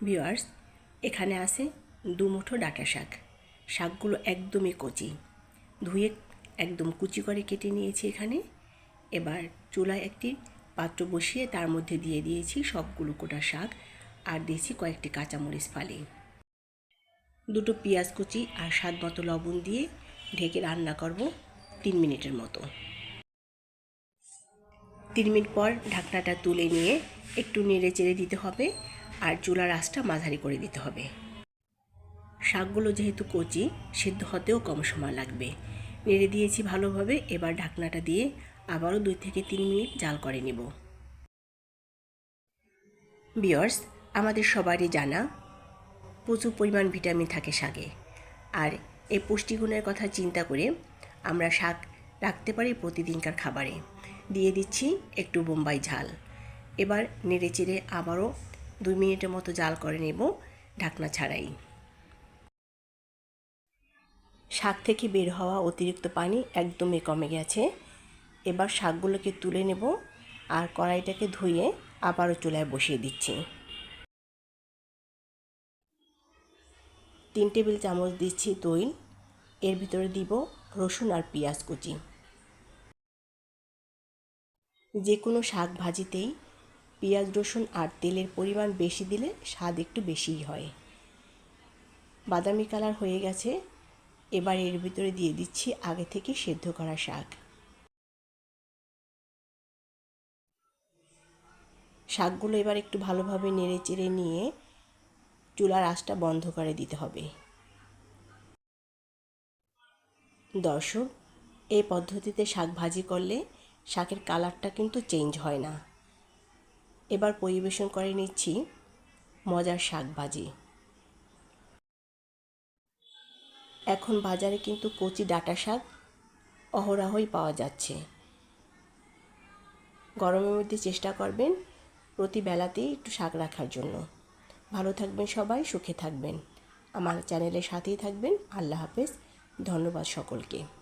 Viewers এখানে আছে দুমুঠো ডাটা শাক। শাকগুলো একদমই কচি। ধুয়ে একদম কুচি করে কেটে নিয়েছি এখানে। এবার চুলায় একটি পাত্র বসিয়ে তার মধ্যে দিয়ে দিয়েছি সবগুলো কোটা শাক আর দিয়েছি কয়েকটি কাঁচামরিচ ফালি। দুটো পেঁয়াজ কুচি আর স্বাদ মতো লবণ দিয়ে ঢেকে রান্না করব তিন মিনিটের মতো। তিন মিনিট পর ঢাকনাটা তুলে নিয়ে একটু নেড়ে চেড়ে দিতে হবে। আর চুলার আঁচটা মাঝারি করে দিতে হবে। শাকগুলো যেহেতু কচি, সিদ্ধ হতেও কম সময় লাগবে। নেড়ে দিয়েছি ভালোভাবে, এবার ঢাকনাটা দিয়ে আবারও দুই থেকে তিন মিনিট জাল করে নেব। বিয়ার্স, আমাদের সবারই জানা, প্রচুর পরিমাণ ভিটামিন থাকে শাকে। আর এই পুষ্টিগুণের কথা চিন্তা করে আমরা শাক রাখতে পারি প্রতিদিনকার খাবারে। দিয়ে দিচ্ছি একটু বোম্বাই ঝাল। এবার নেড়ে চেড়ে আবারও দুই মিনিটের মতো জাল করে নেব ঢাকনা ছাড়াই। শাক থেকে বের হওয়া অতিরিক্ত পানি একদমই কমে গেছে। এবার শাকগুলোকে তুলে নেব আর কড়াইটাকে ধুয়ে আবারও চুলায় বসিয়ে দিচ্ছি। তিন টেবিল চামচ দিচ্ছি দই এর ভিতরে দিব রসুন আর পেঁয়াজ কুচি। যে কোনো শাক ভাজিতেই পেঁয়াজ, রসুন আর তেলের পরিমাণ বেশি দিলে স্বাদ একটু বেশিই হয়। বাদামি কালার হয়ে গেছে। এবার এর ভিতরে দিয়ে দিচ্ছি আগে থেকে সেদ্ধ করা শাক। শাকগুলো এবার একটু ভালোভাবে নেড়ে চেড়ে নিয়ে চুলার আঁচটা বন্ধ করে দিতে হবে। দর্শক, এই পদ্ধতিতে শাক ভাজি করলে শাকের কালারটা কিন্তু চেঞ্জ হয় না। এবার পরিবেশন করে নিচ্ছি মজার শাক ভাজি এখন বাজারে কিন্তু কচি ডাটা শাক অহরাহই পাওয়া যাচ্ছে। গরমের মধ্যে চেষ্টা করবেন প্রতি বেলাতেই একটু শাক রাখার জন্য। ভালো থাকবেন সবাই, সুখে থাকবেন। আমার চ্যানেলের সাথেই থাকবেন। আল্লাহ হাফেজ। ধন্যবাদ সকলকে।